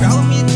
you. Wrote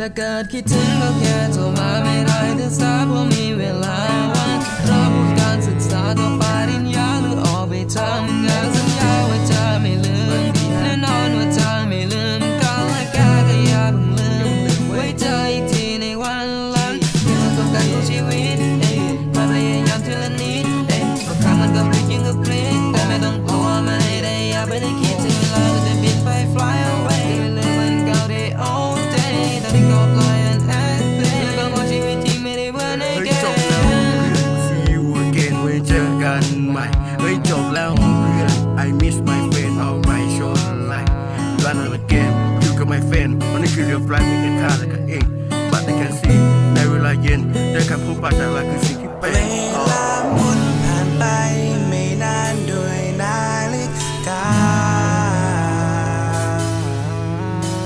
ถ้าเกิดคิดถึงก็แค่โทรมาไม่ได้ถึงสายเพรามีเวลาว่างรับผลการศึกษาต่อปริญญาหรือออกไปทำงาน วันนี้คือเรียลไฟล์มีกันค่าและกันเอง but I can see ในเวลาเย็นได้คำพูดปากจากเราคือสิ่งที่เป็นเวลาหมุนผ่านไปไม่นานด้วยนาฬิกา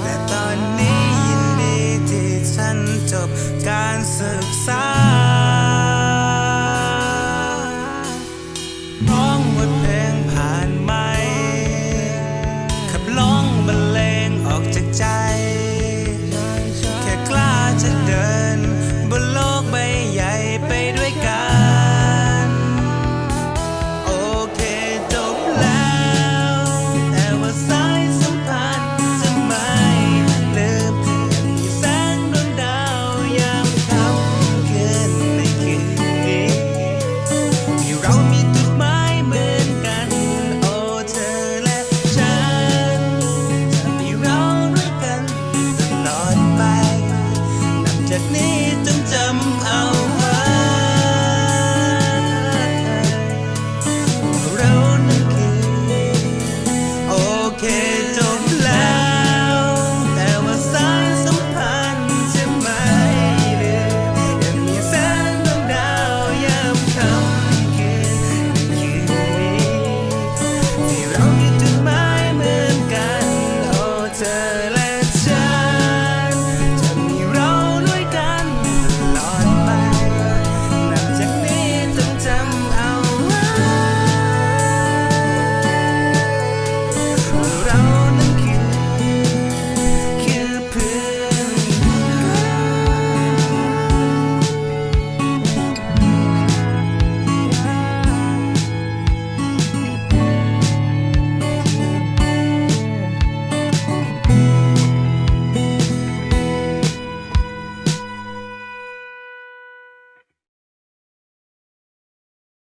แต่ตอนนี้ยินดีที่ฉันจบการศึกษา จากนี้จงจำเอา